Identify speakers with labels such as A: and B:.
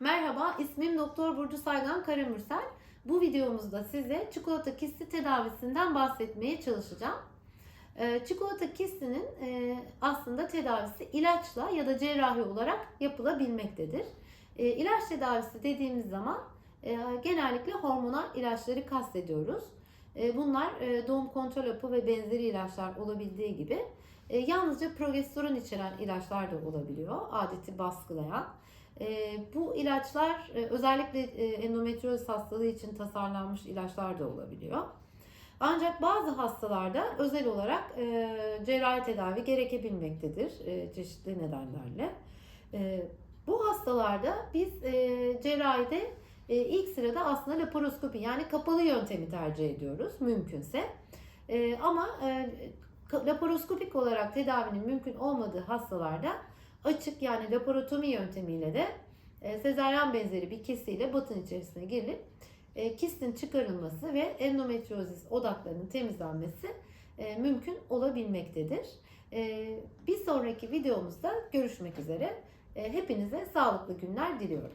A: Merhaba, ismim Doktor Burcu Saygan Karamürsel. Bu videomuzda size çikolata kisti tedavisinden bahsetmeye çalışacağım. Ee, Çikolata kistinin e, aslında tedavisi ilaçla ya da cerrahi olarak yapılabilmektedir. E, İlaç tedavisi dediğimiz zaman e, genellikle hormonal ilaçları kastediyoruz. E, Bunlar e, doğum kontrol hapı ve benzeri ilaçlar olabildiği gibi e, yalnızca progesteron içeren ilaçlar da olabiliyor. Adeti baskılayan. Bu ilaçlar özellikle endometrioz hastalığı için tasarlanmış ilaçlar da olabiliyor. Ancak bazı hastalarda özel olarak cerrahi tedavi gerekebilmektedir çeşitli nedenlerle. Bu hastalarda biz cerrahide e, ilk sırada aslında laparoskopi yani kapalı yöntemi tercih ediyoruz mümkünse. E, ama e, laparoskopik olarak tedavinin mümkün olmadığı hastalarda açık yani laparotomi yöntemiyle de e, sezaryen benzeri bir kesiyle batın içerisine girilip e, kistin çıkarılması ve endometriozis odaklarının temizlenmesi e, mümkün olabilmektedir. E, bir sonraki videomuzda görüşmek üzere. E, hepinize sağlıklı günler diliyorum.